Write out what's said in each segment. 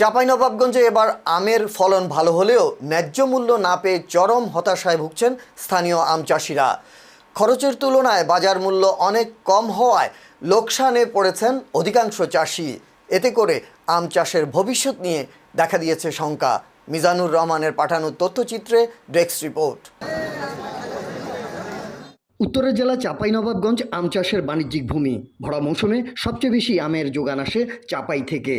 চাঁপাইনবাবগঞ্জে এবার আমের ফলন ভালো হলেও ন্যায্য মূল্য না পেয়ে চরম হতাশায় ভুগছেন স্থানীয় আম চাষিরা। খরচের তুলনায় বাজার মূল্য অনেক কম হওয়ায় লোকসানে পড়েছেন অধিকাংশ চাষি। এতে করে আম চাষের ভবিষ্যৎ নিয়ে দেখা দিয়েছে শঙ্কা। মিজানুর রহমানের পাঠানো তথ্যচিত্রে ডেস্ক রিপোর্ট। উত্তরের জেলা চাঁপাইনবাবগঞ্জ আম চাষের বাণিজ্যিক ভূমি। ভরা মৌসুমে সবচেয়ে বেশি আমের যোগান আসে চাপাই থেকে।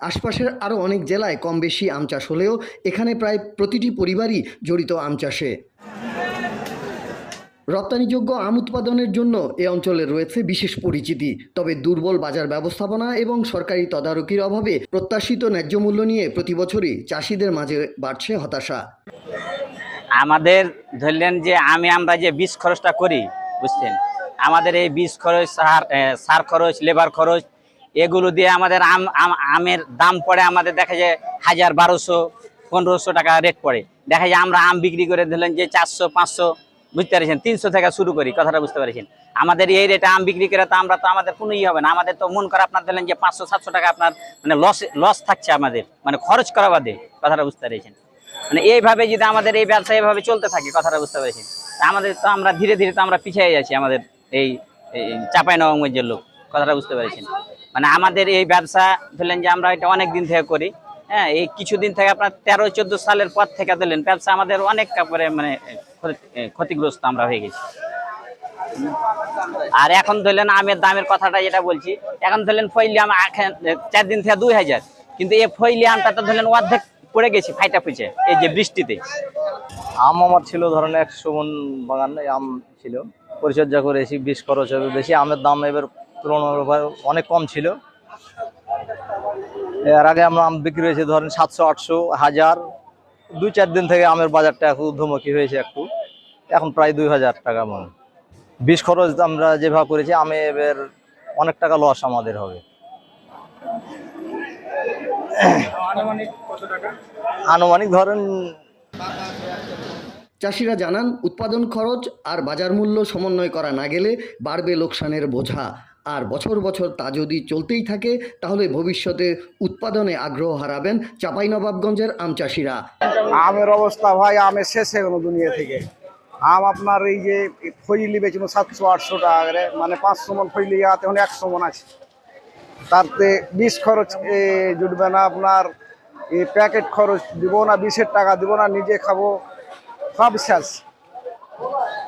আশপাশের আরও অনেক জেলায় কম বেশি আম চাষ হলেও এখানে প্রায় প্রতিটি পরিবারই জড়িত আম চাষে। রপ্তানিযোগ্য আম উৎপাদনের জন্য এ অঞ্চলে রয়েছে বিশেষ পরিচিতি, তবে দুর্বল বাজার ব্যবস্থাপনা এবং সরকারি তদারকির অভাবে প্রত্যাশিত ন্যায্য মূল্য নিয়ে প্রতি বছরই চাষিদের মাঝে বাড়ছে হতাশা। আমাদের ধরলেন যে আমি আমরা যে বীজ খরচটা করি, বুঝছেন? আমাদের এই বীজ খরচ, সার সার খরচ, লেবার খরচ এগুলো দিয়ে আমাদের আম, আম- আমের দাম পড়ে, আমাদের দেখা যায় হাজার বারোশো, পনেরোশো টাকা রেট পড়ে। দেখা যায় আমরা আম বিক্রি করে দিলেন যে চারশো, পাঁচশো, বুঝতে পেরেছেন? তিনশো থেকে শুরু করি, কথাটা বুঝতে পেরেছেন? আমাদের এই রেটে আম বিক্রি করে তো আমরা তো আমাদের কোনো ই হবে না। আমাদের তো মন করে আপনার দিলেন যে পাঁচশো, সাতশো টাকা আপনার মানে লস লস থাকছে আমাদের মানে খরচ করা বাদে, কথাটা বুঝতে পেরেছেন? মানে এইভাবে যদি আমাদের এই ব্যবসা এইভাবে চলতে থাকে, কথাটা বুঝতে পেরেছেন? আমাদের তো আমরা ধীরে ধীরে তো আমরা পিছিয়ে যাচ্ছি আমাদের এই চাপাই নবগঞ্জের লোক, কথাটা বুঝতে পেরেছেন? মানে আমাদের এই ব্যবসা ধরলেন যে আমরা এটা অনেক দিন থেকে করি। হ্যাঁ এই কিছুদিন থেকে আপনার তেরো, চোদ্দ সালের পর থেকে দিলেন ব্যবসা আমাদের অনেক করে মানে ক্ষতি- ক্ষতিগ্রস্ত আমরা হয়ে গেছি। আর এখন ধরলেন আমের দামের কথাটা যেটা বলছি, এখন ধরলেন ফইলি আম চার দিন থেকে দুই হাজার, কিন্তু এই ফইলি আমটা তো ধরলেন অর্ধেক পড়ে গেছে ফাইটা ফুচে এই যে বৃষ্টিতে। আম আমার ছিল ধরেন একশো মন বাগান আম ছিল। পরিচর্যা করেছি, বিষ খরচ হবে, বেশি আমের দাম এবার তুলনামূলক অনেক কম ছিল। এর আগে আমরা আম বিক্রি হয়েছে ধরেন সাতশো আটশো হাজার। দুই চার দিন থেকে আমের বাজারটা একটু ঊর্ধ্বমুখী হয়েছে একটু। এখন প্রায় দুই হাজার টাকা মন। বিষ খরচ আমরা যেভাবে করেছি আমে এবার অনেক টাকা লস আমাদের হবে। আনুমানিক ধরেন চাষিরা জানান উৎপাদন খরচ আর বাজার মূল্য সমন্বয় করা না গেলে বাড়বে লোকসানের বোঝা। আর বছর বছর তা যদি চলতেই থাকে, তাহলে ভবিষ্যতে উৎপাদনে আগ্রহ হারাবেন চাঁপাইনবাবগঞ্জের আম চাষিরা। আমের অবস্থা ভাই, আমের শেষ গেল দুনিয়া থেকে। আম আপনার এই যে ফইলি বেছিল সাতশো, আটশো টাকা করে মানে পাঁচশো মন ফইলি ইয়াতে এখন একশো মন আছে। তারতে বিষ খরচ জুটবে না আপনার, এই প্যাকেট খরচ দিব না, বিশের টাকা দিব না, নিজে খাব, সব শেষ।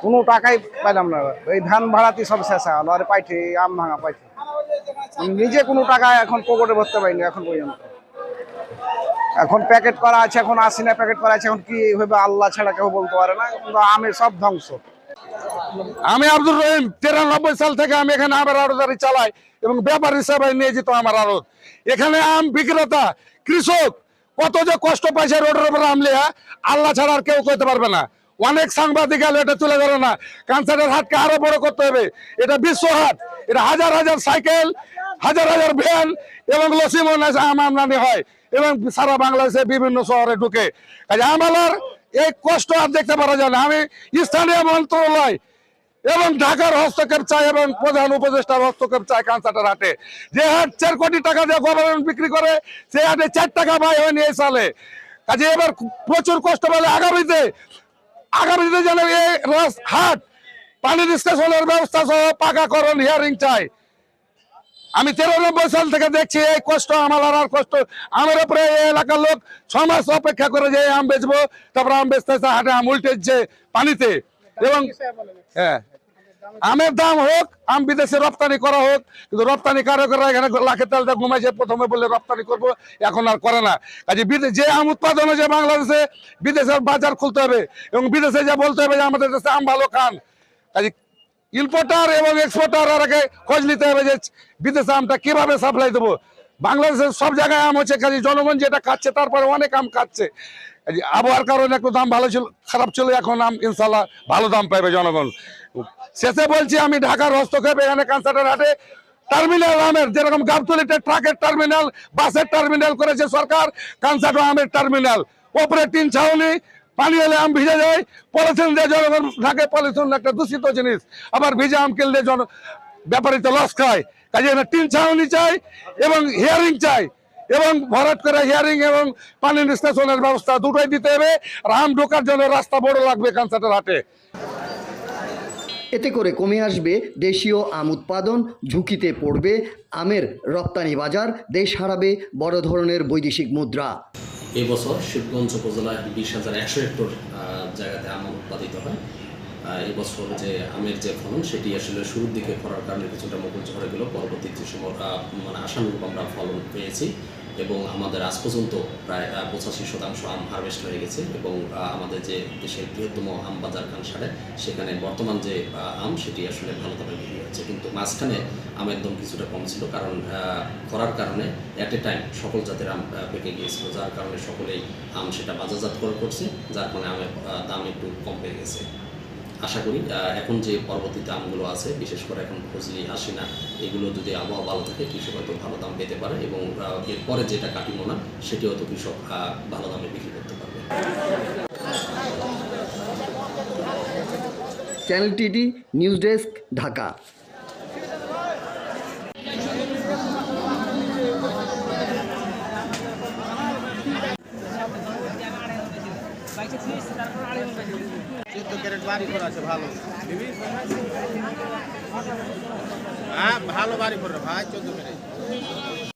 কোনো টাকাই পাইলাম না। এই ধান ভাড়াতে সব শেষ গেল, আর পাইছে আম ভাঙা আমি নিজে কোনো টাকা এখন পকেটে ভরতে পারিনি এখন পর্যন্ত। এখন প্যাকেট করা আছে, এখন আসি না প্যাকেট করা আছে, এখন কি হবে আল্লাহ ছাড়া কেউ বলতে পারে না, কিন্তু আমের সব ধ্বংস। আমি আব্দুর রহিম, তিরানব্বই সাল থেকে আমি এখানে আমের আড়তদারি চালাই এবং ব্যাপার হিসাবে নিয়ে যেত আমার আড়ত। এখানে আম বিক্রেতা, কৃষক, কত যে কষ্ট পাইছে রোডের উপর আম লিয়া, আল্লাহ ছাড়া আর কেউ করতে পারবে না। অনেক সাংবাদিক আলো এটা তুলে ধরে না। কানসারের হাটকে আরও বড় করতে হবে। এটা বিশ্ব হাট এটা হাজার হাজার সাইকেল, হাজার হাজার ভ্যান এবং লসিমন আম আমদানি হয় এবং সারা বাংলাদেশে বিভিন্ন শহরে ঢুকে। কাজে আমালার এই কষ্ট আর দেখতে পারা যায় না। আমি স্থানীয় মন্ত্রণালয় এবং ঢাকার হস্তক্ষেপ চাই এবং প্রধান উপদেষ্টার হস্তক্ষেপ চাই কানসাটার হাটে। যে হাট চার কোটি টাকা দিয়ে গভর্নমেন্ট বিক্রি করে, সে হাটে চার টাকা পায় হয়নি এই সালে। কাজে এবার প্রচুর কষ্ট পেলে আগামীতে আগামীতে যেন এই হাট পানি নিষ্কাশনের ব্যবস্থা সহ পাকাকরণ হিয়ারিং চাই। আমি তিরানব্বই সাল থেকে দেখছি এই কষ্ট আমার আর আর কষ্ট। আমার উপরে এই এলাকার লোক ছ মাস অপেক্ষা করে যে আম বেচবো তারপরে আম বেচতেছে হাটে আম উল্টেছে পানিতে। এবং হ্যাঁ। আমের দাম হোক, আম বিদেশে রপ্তানি করা হোক, কিন্তু রপ্তানি কারকরা এখানে লাখের তালটা ঘুমাইছে, প্রথমে বলে রপ্তানি করব, এখন আর করে না। কাজে বিদে- যে আম উৎপাদন হয়েছে বাংলাদেশে, বিদেশের বাজার খুলতে হবে, এবং বিদেশে যা বলতে হবে যে আমাদের দেশে আম ভালো খান। কাজে ইম্পোর্টার এবং এক্সপোর্টার আর আগে খোঁজ নিতে হবে যে বিদেশে আমটা কীভাবে সাপ্লাই দেবো। বাংলাদেশের সব জায়গায় আম হচ্ছে, কাজে জনগণ যেটা খাচ্ছে, তারপরে অনেক আম খাচ্ছে। আবহাওয়ার কারণে একটু দাম ভালো ছিল, খারাপ ছিল, এখন আম ইনশাল্লাহ ভালো দাম পাইবে জনগণ। শেষে বলছি, আমি ঢাকার হস্তক্ষেপ, এখানে কানসার্টের হাটে টার্মিনাল আমের, যেরকম গাবতলিতে ট্রাকের টার্মিনাল বাসের টার্মিনাল করেছে সরকার কানসার্ট আমের টার্মিনাল ওপরে তিন ছাউনি, পানি হলে আম ভিজে যায়, পলিথিন দিয়ে জনগণ থাকে পলিথিন একটা দূষিত জিনিস। আবার ভিজে আম কিনলে জন ব্যাপারীতে লস খায়। কাজে এখানে তিন ছাউনি চাই এবং হিয়ারিং চাই। এবং ভরাট করে হিয়ারিং এবং পানি নিষ্কাশনের ব্যবস্থা দুটোই দিতে হবে। আর আম ঢোকার জন্য রাস্তা বড় লাগবে কানসাটের হাটে। এতে করে কমে আসবে দেশীয় আম উৎপাদন ঝুঁকিতে পড়বে আমের রপ্তানি বাজার দেশ হারাবে বড় ধরনের বৈদেশিক মুদ্রা। এই বছর শিবগঞ্জ উপজেলায় বিশ হাজার একশো হেক্টর জায়গাতে আম উৎপাদিত হয়। আহ, এই বছর যে আমের যে ফলন সেটি আসলে শুরুর দিকে করার কারণে কিছুটা মুকুল ঝরে গেল পরবর্তীতে সময় আহ, মানে আশানুরূপ আমরা ফলন পেয়েছি। এবং আমাদের আজ পর্যন্ত প্রায় পঁচাশি শতাংশ আম হারভেস্ট হয়ে গেছে এবং আমাদের যে দেশের বৃহত্তম আম বাজার কানসারে, সেখানে বর্তমান যে আম, সেটি আসলে ভালোভাবে বিক্রি হচ্ছে। কিন্তু মাঝখানে আমের দাম কিছুটা কম ছিল কারণ খরার কারণে অ্যাট এ টাইম সকল জাতের আম পেকে গিয়েছিল, যার কারণে সকলেই আম সেটা বাজারজাত করে করছে, যার কারণে আমের দাম একটু কম পেয়ে গেছে। আশা করি এখন যে পরবর্তীতে দামগুলো আছে, বিশেষ করে এখন ফজলি হাসিনা, এগুলো যদি আবহাওয়া ভালো থাকে, কৃষক হয়তো ভালো দাম পেতে পারে এবং এরপরে যেটা কাটিমোনা সেটি হয়তো কৃষক ভালো দামে বিক্রি করতে পারবে। চ্যানেল টিডি, নিউজ ডেস্ক, ঢাকা চোদ্দ ক্যারেট বাড়ি করে আছে ভালো। হ্যাঁ ভালো বাড়ি করে ভাই চোদ্দ ক্যারেট